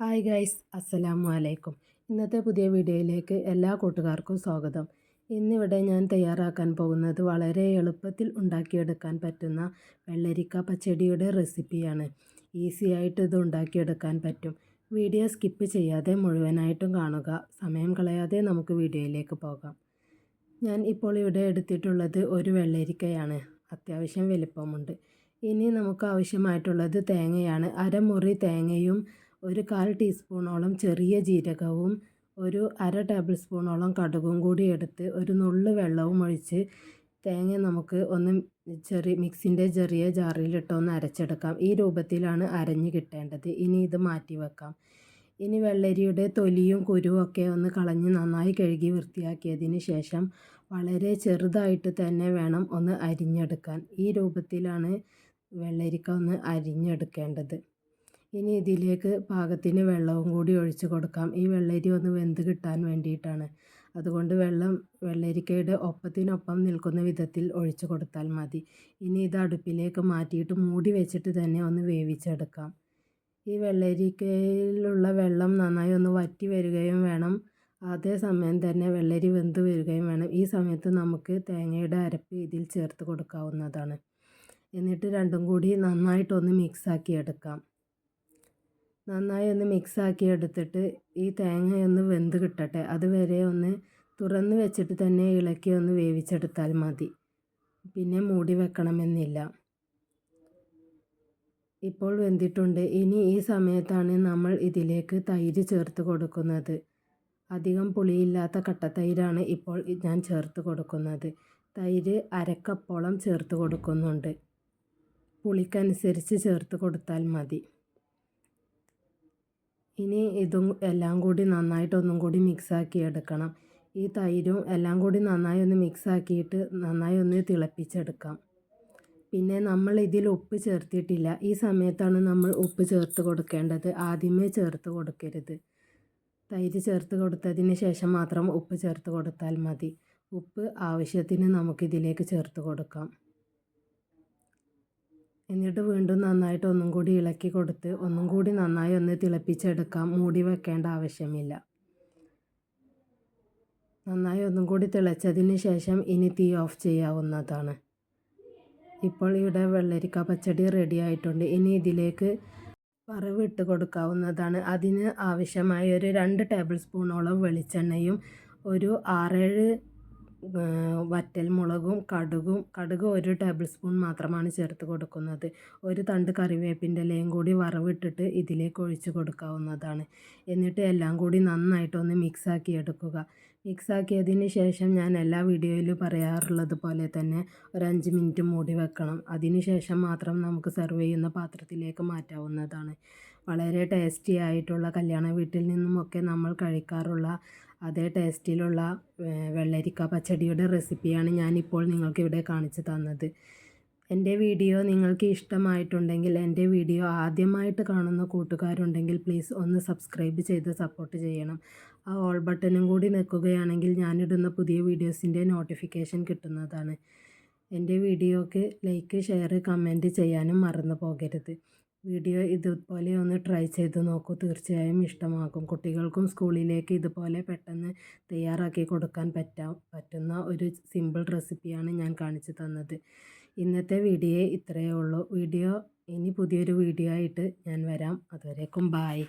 Hi guys അസ്സലാമു അലൈക്കും ഇന്നത്തെ പുതിയ വീഡിയോയിലേക്ക് എല്ലാ കൂട്ടുകാർക്കും സ്വാഗതം. ഇന്നിവിടെ ഞാൻ തയ്യാറാക്കാൻ പോകുന്നത് വളരെ എളുപ്പത്തിൽ ഉണ്ടാക്കിയെടുക്കാൻ പറ്റുന്ന വെള്ളരിക്ക പച്ചടിയുടെ റെസിപ്പിയാണ്. ഈസി ആയിട്ട് ഇത് ഉണ്ടാക്കിയെടുക്കാൻ പറ്റും. വീഡിയോ സ്കിപ്പ് ചെയ്യാതെ മുഴുവനായിട്ടും കാണുക. സമയം കളയാതെ നമുക്ക് വീഡിയോയിലേക്ക് പോകാം. ഞാൻ ഇപ്പോൾ ഇവിടെ എടുത്തിട്ടുള്ളത് ഒരു വെള്ളരിക്കയാണ്. അത്യാവശ്യം വലിപ്പമുണ്ട്. ഇനി നമുക്ക് ആവശ്യമായിട്ടുള്ളത് തേങ്ങയാണ്. അരമുറി തേങ്ങയും ഒരു കാൽ ടീസ്പൂണോളം ചെറിയ ജീരകവും ഒരു അര ടേബിൾ സ്പൂണോളം കടുകും കൂടി എടുത്ത് ഒരു നുള്ള് വെള്ളവും ഒഴിച്ച് തേങ്ങ നമുക്ക് ഒന്ന് ചെറിയ മിക്സിന്റെ ചെറിയ ജാറിലിട്ട് ഒന്ന് അരച്ചെടുക്കാം. ഈ രൂപത്തിലാണ് അരഞ്ഞ് കിട്ടേണ്ടത്. ഇനി ഇത് മാറ്റി വെക്കാം. ഇനി വെള്ളരിയുടെ തൊലിയും കുരുവും ഒക്കെ ഒന്ന് കളഞ്ഞ് നന്നായി കഴുകി വൃത്തിയാക്കിയതിന് ശേഷം വളരെ ചെറുതായിട്ട് തന്നെ വേണം ഒന്ന് അരിഞ്ഞെടുക്കാൻ. ഈ രൂപത്തിലാണ് വെള്ളരിക്ക ഒന്ന് അരിഞ്ഞെടുക്കേണ്ടത്. ഇനി ഇതിലേക്ക് പാകത്തിന് വെള്ളവും കൂടി ഒഴിച്ച് കൊടുക്കാം. ഈ വെള്ളരി ഒന്ന് വെന്ത് കിട്ടാൻ വേണ്ടിയിട്ടാണ്. അതുകൊണ്ട് വെള്ളം വെള്ളരിക്കയുടെ ഒപ്പത്തിനൊപ്പം നിൽക്കുന്ന വിധത്തിൽ ഒഴിച്ചു കൊടുത്താൽ മതി. ഇനി ഇത് അടുപ്പിലേക്ക് മാറ്റിയിട്ട് മൂടി വെച്ചിട്ട് തന്നെ ഒന്ന് വേവിച്ചെടുക്കാം. ഈ വെള്ളരിക്കയിലുള്ള വെള്ളം നന്നായി ഒന്ന് വറ്റി വരികയും വേണം. അതേ സമയം തന്നെ വെള്ളരി വെന്ത് വരികയും വേണം. ഈ സമയത്ത് നമുക്ക് തേങ്ങയുടെ അരപ്പ് ഇതിൽ ചേർത്ത് കൊടുക്കാവുന്നതാണ്. എന്നിട്ട് രണ്ടും കൂടി നന്നായിട്ടൊന്ന് മിക്സാക്കി എടുക്കാം. നന്നായി ഒന്ന് മിക്സാക്കി എടുത്തിട്ട് ഈ തേങ്ങ ഒന്ന് വെന്ത് കിട്ടട്ടെ. അതുവരെ ഒന്ന് തുറന്ന് വെച്ചിട്ട് തന്നെ ഇളക്കി ഒന്ന് വേവിച്ചെടുത്താൽ മതി. പിന്നെ മൂടി വെക്കണമെന്നില്ല. ഇപ്പോൾ വെന്തിട്ടുണ്ട്. ഇനി ഈ സമയത്താണ് നമ്മൾ ഇതിലേക്ക് തൈര് ചേർത്ത് കൊടുക്കുന്നത്. അധികം പുളിയില്ലാത്ത കട്ടത്തൈരാണ് ഇപ്പോൾ ഞാൻ ചേർത്ത് കൊടുക്കുന്നത്. തൈര് അരക്കപ്പോളം ചേർത്ത് കൊടുക്കുന്നുണ്ട്. പുളിക്കനുസരിച്ച് ചേർത്ത് കൊടുത്താൽ മതി. ഇനി ഇതും എല്ലാം കൂടി നന്നായിട്ട് ഒന്നും കൂടി മിക്സാക്കി എടുക്കണം. ഈ തൈരും എല്ലാം കൂടി നന്നായി ഒന്ന് മിക്സാക്കിയിട്ട് നന്നായി ഒന്ന് തിളപ്പിച്ചെടുക്കാം. പിന്നെ നമ്മൾ ഇതിൽ ഉപ്പ് ചേർത്തിട്ടില്ല. ഈ സമയത്താണ് നമ്മൾ ഉപ്പ് ചേർത്ത് കൊടുക്കേണ്ടത്. ആദ്യമേ ചേർത്ത് കൊടുക്കരുത്. തൈര് ചേർത്ത് കൊടുത്തതിന് ശേഷം മാത്രം ഉപ്പ് ചേർത്ത് കൊടുത്താൽ മതി. ഉപ്പ് ആവശ്യത്തിന് നമുക്കിതിലേക്ക് ചേർത്ത് കൊടുക്കാം. എന്നിട്ട് വീണ്ടും നന്നായിട്ട് ഒന്നും കൂടി ഇളക്കി കൊടുത്ത് ഒന്നും കൂടി നന്നായി ഒന്ന് തിളപ്പിച്ചെടുക്കാം. മൂടി വെക്കേണ്ട ആവശ്യമില്ല. നന്നായി ഒന്നും കൂടി തിളച്ചതിന് ശേഷം ഇനി തീ ഓഫ് ചെയ്യാവുന്നതാണ്. ഇപ്പോൾ ഇവിടെ വെള്ളരിക്ക പച്ചടി റെഡി ആയിട്ടുണ്ട്. ഇനി ഇതിലേക്ക് വറവ് ഇട്ട് കൊടുക്കാവുന്നതാണ്. അതിന് ആവശ്യമായ ഒരു രണ്ട് ടേബിൾ സ്പൂണോളം വെളിച്ചെണ്ണയും ഒരു ആറേഴ് വറ്റൽമുളകും കടുകും കടുക് ഒരു ടേബിൾ സ്പൂൺ മാത്രമാണ് ചേർത്ത് കൊടുക്കുന്നത്. ഒരു തണ്ട് കറിവേപ്പിന്റെ ഇലയും കൂടി വറവിട്ടിട്ട് ഇതിലേക്ക് ഒഴിച്ച് കൊടുക്കാവുന്നതാണ്. എന്നിട്ട് എല്ലാം കൂടി നന്നായിട്ടൊന്ന് മിക്സാക്കി എടുക്കുക. മിക്സാക്കിയതിന് ശേഷം ഞാൻ എല്ലാ വീഡിയോയിലും പറയാറുള്ളത് പോലെ തന്നെ ഒരു അഞ്ച് മിനിറ്റ് മൂടി വെക്കണം. അതിന് ശേഷം മാത്രം നമുക്ക് സെർവ് ചെയ്യുന്ന പാത്രത്തിലേക്ക് മാറ്റാവുന്നതാണ്. വളരെ ടേസ്റ്റി ആയിട്ടുള്ള കല്യാണ വീട്ടിൽ നിന്നുമൊക്കെ നമ്മൾ കഴിക്കാറുള്ള അതേ ടേസ്റ്റിലുള്ള വെള്ളരിക്ക പച്ചടിയുടെ റെസിപ്പിയാണ് ഞാനിപ്പോൾ നിങ്ങൾക്കിവിടെ കാണിച്ചു തന്നത്. എന്റെ വീഡിയോ നിങ്ങൾക്ക് ഇഷ്ടമായിട്ടുണ്ടെങ്കിൽ എന്റെ വീഡിയോ ആദ്യമായിട്ട് കാണുന്ന കൂട്ടുകാരുണ്ടെങ്കിൽ പ്ലീസ് ഒന്ന് സബ്സ്ക്രൈബ് ചെയ്ത് സപ്പോർട്ട് ചെയ്യണം. ആ ഓൾ ബട്ടനും കൂടി നിൽക്കുകയാണെങ്കിൽ ഞാനിടുന്ന പുതിയ വീഡിയോസിന്റെ നോട്ടിഫിക്കേഷൻ കിട്ടുന്നതാണ്. എന്റെ വീഡിയോക്ക് ലൈക്ക് ഷെയർ കമന്റ് ചെയ്യാനും മറന്നു പോകരുത്. വീഡിയോ ഇതുപോലെ ഒന്ന് ട്രൈ ചെയ്ത് നോക്കൂ. തീർച്ചയായും ഇഷ്ടമാകും. കുട്ടികൾക്കും സ്കൂളിലേക്ക് ഇതുപോലെ പെട്ടെന്ന് തയ്യാറാക്കി കൊടുക്കാൻ പറ്റാം പറ്റുന്ന ഒരു സിമ്പിൾ റെസിപ്പിയാണ് ഞാൻ കാണിച്ചു തന്നത്. ഇന്നത്തെ വീഡിയോ ഇത്രയേ ഉള്ളൂ. വീഡിയോ ഇനി പുതിയൊരു വീഡിയോ ആയിട്ട് ഞാൻ വരാം. അതുവരേക്കും ബായ്.